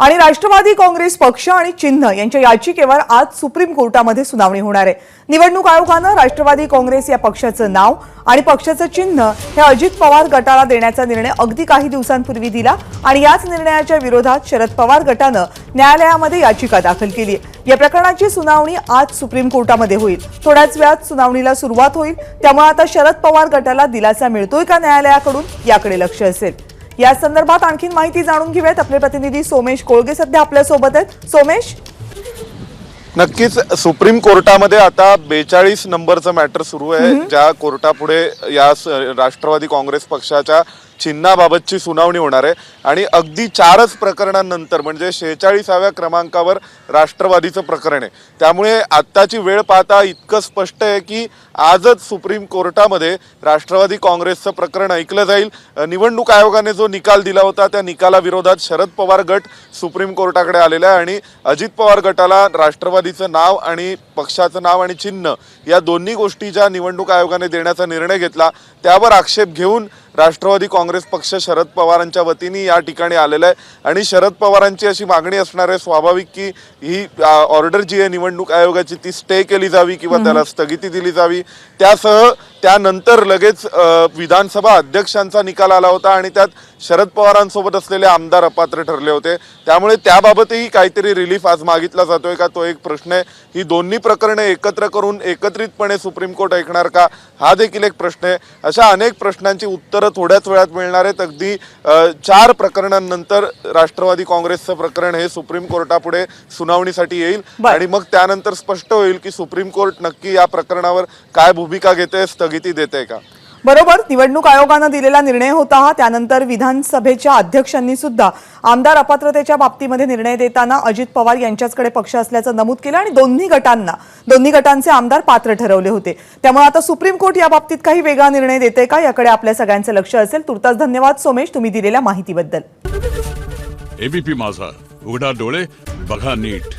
आणि राष्ट्रवादी काँग्रेस पक्ष आणि चिन्ह यांच्या याचिकेवर आज सुप्रीम कोर्टामध्ये सुनावणी होणार आहे. निवडणूक आयोगानं राष्ट्रवादी काँग्रेस या पक्षाचं नाव आणि पक्षाचं चिन्ह हे अजित पवार गटाला देण्याचा निर्णय अगदी काही दिवसांपूर्वी दिला आणि याच निर्णयाच्या विरोधात शरद पवार गटानं न्यायालयामध्ये याचिका दाखल केली या प्रकरणाची सुनावणी आज सुप्रीम कोर्टामध्ये होईल. थोड्याच वेळात सुनावणीला सुरुवात होईल. त्यामुळे आता शरद पवार गटाला दिलासा मिळतोय का न्यायालयाकडून याकडे लक्ष असेल. या संदर्भात आणखी माहिती जाणून घेऊयात. आपले प्रतिनिधी सोमेश कोळगे सध्या आपल्यासोबत आहेत. सोमेश नक्कीच सुप्रीम कोर्टामध्ये आता बेचाळीस नंबरचं मॅटर सुरू आहे. ज्या कोर्टापुढे या राष्ट्रवादी काँग्रेस पक्षाच्या चिन्हाबाबतची सुनावणी होणार आहे. आणि अगदी चारच प्रकरणांनंतर म्हणजे शेहेचाळीसाव्या क्रमांकावर राष्ट्रवादीचं प्रकरण आहे. त्यामुळे आत्ताची वेळ पाहता इतकं स्पष्ट आहे की आजच सुप्रीम कोर्टामध्ये राष्ट्रवादी काँग्रेसचं प्रकरण ऐकलं जाईल. निवडणूक आयोगाने जो निकाल दिला होता त्या निकालाविरोधात शरद पवार गट सुप्रीम कोर्टाकडे आलेला आहे. आणि अजित पवार गटाला राष्ट्रवादीचं नाव आणि पक्षाचं नाव आणि चिन्ह या दोन्ही गोष्टी ज्या निवडणूक आयोगाने देण्याचा निर्णय घेतला त्यावर आक्षेप घेऊन राष्ट्रवादी काँग्रेस पक्ष शरद पवारांच्या वतीने या ठिकाणी आलेला आहे. आणि शरद पवारांची अशी मागणी असणार आहे स्वाभाविक की ही ऑर्डर जी आहे निवडणूक आयोगाची ती स्टे केली जावी किंवा त्याला स्थगिती दिली जावी. त्यासह त्यानंतर लगेच विधानसभा अध्यक्षांचा निकाल आला होता आणि त्यात शरद पवारांसोबत असलेले आमदार अपात्र ठरले होते. त्यामुळे त्याबाबतही काहीतरी रिलीफ आज मागितला जातोय का? तो एक प्रश्न आहे. ही दोन्ही प्रकरणे एकत्र करून एकत्रितपणे सुप्रीम कोर्ट ऐकणार का? हा देखील एक प्रश्न आहे. अशा अनेक प्रश्नांची उत्तरं थोड्याच वेळात मिळणार आहेत. अगदी चार प्रकरणांनंतर राष्ट्रवादी काँग्रेसचं प्रकरण हे सुप्रीम कोर्टापुढे सुनावणीसाठी येईल. आणि मग त्यानंतर स्पष्ट होईल की सुप्रीम कोर्ट नक्की या प्रकरणावर काय भूमिका घेते स्थगिती देते का? बरोबर निवडणूक आयोगानं दिलेला निर्णय होता हा त्यानंतर विधानसभेच्या अध्यक्षांनी सुद्धा आमदार अपात्रतेच्या बाबतीमध्ये निर्णय देताना अजित पवार यांच्याचकडे पक्ष असल्याचं नमूद केलं आणि दोन्ही गटांना दोन्ही गटांचे आमदार पात्र ठरवले होते. त्यामुळे आता सुप्रीम कोर्ट या बाबतीत काही वेगळा निर्णय देते का? याकडे आपल्या सगळ्यांचं लक्ष असेल. तुर्तास धन्यवाद सोमेश तुम्ही दिलेल्या माहितीबद्दल. एबीपी माझा. उघडा डोळे बघा नीट.